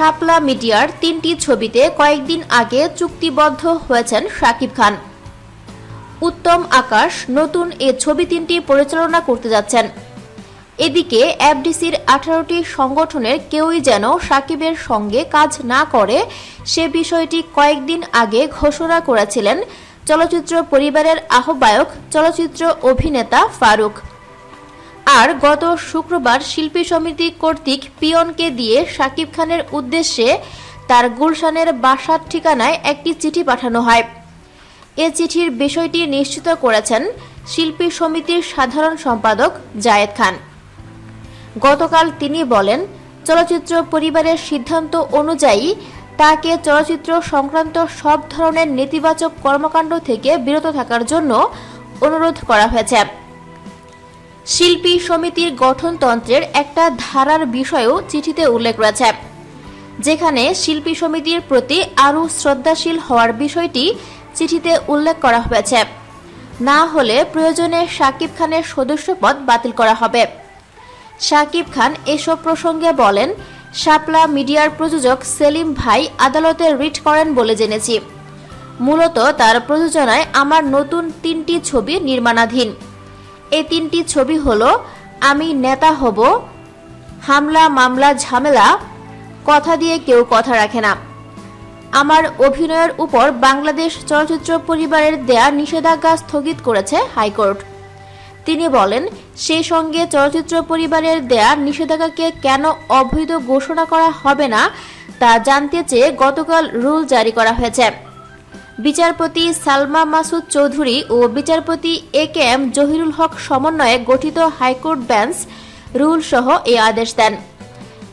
শাপলা মিডিয়ার তিনটি ছবিতে কয়েকদিন আগে চুক্তিবদ্ধ হয়েছেন শাকিব খান। উত্তম আকাশ নতুন এ ছবি তিনটি পরিচালনা করতে যাচ্ছেন। এদিকে এফডিসির আঠারোটি সংগঠনের কেউই যেন সাকিবের সঙ্গে কাজ না করে, সে বিষয়টি কয়েকদিন আগে ঘোষণা করেছিলেন চলচ্চিত্র পরিবারের আহ্বায়ক, চলচ্চিত্র অভিনেতা ফারুক। আর গত শুক্রবার শিল্পী সমিতি কর্তৃক পিয়নকে দিয়ে শাকিব খানের উদ্দেশ্যে তার গুলশানের বাসার ঠিকানায় একটি চিঠি পাঠানো হয়। এ চিঠির বিষয়টি নিশ্চিত করেছেন শিল্পী সমিতির সাধারণ সম্পাদক জায়েদ খান। গতকাল তিনি বলেন, চলচ্চিত্র পরিবারের সিদ্ধান্ত অনুযায়ী তাকে চলচ্চিত্র সংক্রান্ত সব ধরনের নেতিবাচক কর্মকাণ্ড থেকে বিরত থাকার জন্য অনুরোধ করা হয়েছে। শিল্পী সমিতির গঠনতন্ত্রের একটা ধারার বিষয়েও চিঠিতে উল্লেখ রয়েছে, যেখানে শিল্পী সমিতির প্রতি আরও শ্রদ্ধাশীল হওয়ার বিষয়টি চিঠিতে উল্লেখ করা হয়েছে। না হলে প্রয়োজনে শাকিব খানের সদস্যপদ বাতিল করা হবে। শাকিব খান এসব প্রসঙ্গে বলেন, শাপলা মিডিয়ার প্রযোজক সেলিম ভাই আদালতে রিট করেন বলে জেনেছি। মূলত তার প্রযোজনায় আমার নতুন তিনটি ছবি নির্মাণাধীন। এই তিনটি ছবি হলো, আমি নেতা হব, হামলা, মামলা, ঝামেলা, কথা দিয়ে কেউ কথা রাখে না। আমার অভিনয়ের উপর বাংলাদেশ চলচ্চিত্র পরিবারের দেয়া নিষেধাজ্ঞা স্থগিত করেছে হাইকোর্ট। তিনি বলেন সেই সঙ্গে চলচ্চিত্র পরিবারের দেয়া নিষেধাজ্ঞাকে কেন অবৈধ ঘোষণা করা হবে না, তা জানতে চেয়ে গতকাল রুল জারি করা হয়েছে। বিচারপতি সালমা মাসুদ চৌধুরী ও বিচারপতি এ কে এম জহিরুল হক সমন্বয়ে গঠিত হাইকোর্ট বেঞ্চ রুল সহ এ আদেশ দেন।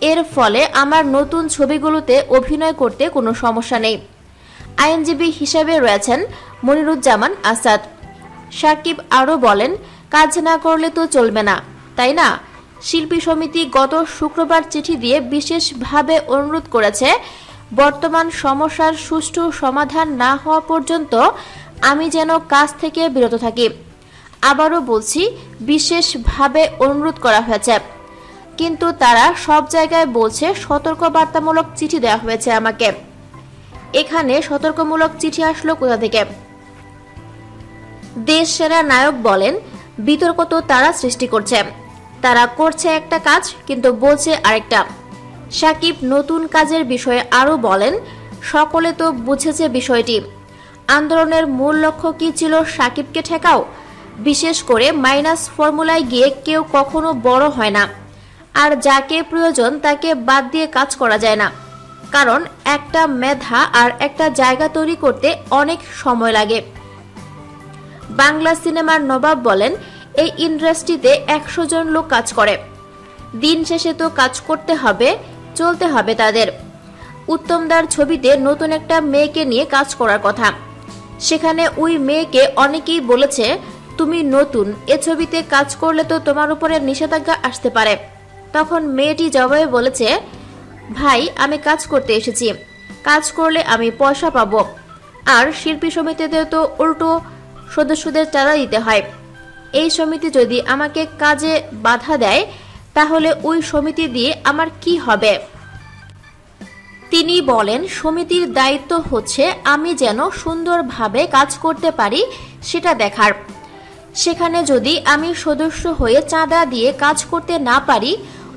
এর ফলে আমার নতুন ছবিগুলোতে অভিনয় করতে কোনো সমস্যা নেই। আইনজীবী হিসেবে রয়েছেন মনিরুজ্জামান আসাদ। সাকিব আরও বলেন, কাজ না করলে তো চলবে না, তাই না? শিল্পী সমিতি গত শুক্রবার চিঠি দিয়ে বিশেষভাবে অনুরোধ করেছে বর্তমান সমস্যার সুষ্ঠু সমাধান না হওয়া পর্যন্ত আমি যেন কাজ থেকে বিরত থাকি। আবারও বলছি, বিশেষভাবে অনুরোধ করা হয়েছে। কিন্তু তারা সব জায়গায় বলছে, সতর্কবার্তামূলক চিঠি দেওয়া হয়েছে আমাকে। এখানে সতর্কমূলক চিঠি আসলো কোথা থেকে? দেশ সেরা নায়ক বলেন, বিতর্ক তো তারা সৃষ্টি করছে। তারা করছে একটা কাজ, কিন্তু বলছে আরেকটা। সাকিব নতুন কাজের বিষয়ে আরও বলেন, সকলে তো বুঝেছে বিষয়টি। আন্দোলনের মূল লক্ষ্য কি ছিল সাকিবকে ঠেকাও? বিশেষ করে মাইনাস ফর্মুলায় গিয়ে কেউ কখনো বড় হয় না। আর যাকে প্রয়োজন তাকে বাদ দিয়ে কাজ করা যায় না। কারণ একটা মেধা আর একটা জায়গা তৈরি করতে অনেক সময় লাগে। বাংলা সিনেমার নবাব বলেন, এই ইন্ডাস্ট্রিতে একশো জন লোক কাজ করে। দিন শেষে তো কাজ করতে হবে। চলতে হবে তাদের। উত্তমদার ছবিতে নতুন একটা মেয়েকে নিয়ে কাজ করার কথা। সেখানে ওই মেয়েকে অনেকেই বলেছে, তুমি নতুন, এ ছবিতে কাজ করলে তো তোমার উপরে নিষেধাজ্ঞা আসতে পারে। তখন মেয়েটি জবাবে বলেছে, ভাই, আমি কাজ করতে এসেছি। কাজ করলে আমি পয়সা পাবো। আর শিল্পী সমিতিতে তো উল্টো সদস্যদের চাঁদা দিতে হয়। এই সমিতি যদি আমাকে কাজে বাধা দেয় তাহলে ওই সমিতি দিয়ে আমার কি হবে? তিনি বলেন, সমিতির দায়িত্ব হচ্ছে আমি যেন সুন্দরভাবে কাজ করতে পারি, সেটা দেখার। সেখানে যদি আমি সদস্য হয়ে চাঁদা দিয়ে কাজ করতে না পারি,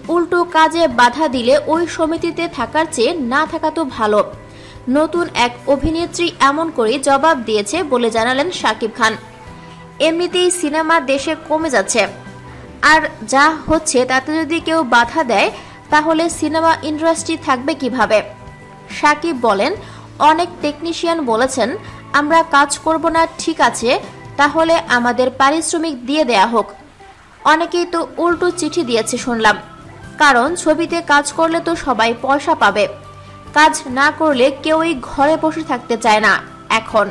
উল্টো কাজে বাধা দিলে ওই সমিতিতে থাকার চেয়ে না থাকা তো ভালো। নতুন এক অভিনেত্রী এমন করে জবাব দিয়েছে বলে জানালেন শাকিব খান। এমনিতেই সিনেমা দেশে কমে যাচ্ছে। আর যা হচ্ছে তাতে যদি কেউ বাধা দেয়, তাহলে সিনেমা ইন্ডাস্ট্রি থাকবে কীভাবে? সাকিব বলেন, অনেক টেকনিশিয়ান বলেছেন, আমরা কাজ করব না, ঠিক আছে, তাহলে আমাদের পারিশ্রমিক দিয়ে দেয়া হোক। অনেকেই তো উল্টো চিঠি দিয়েছে শুনলাম। কারণ ছবিতে কাজ করলে তো সবাই পয়সা পাবে। কাজ না করলে কেউই ঘরে বসে থাকতে চায় না, এখন।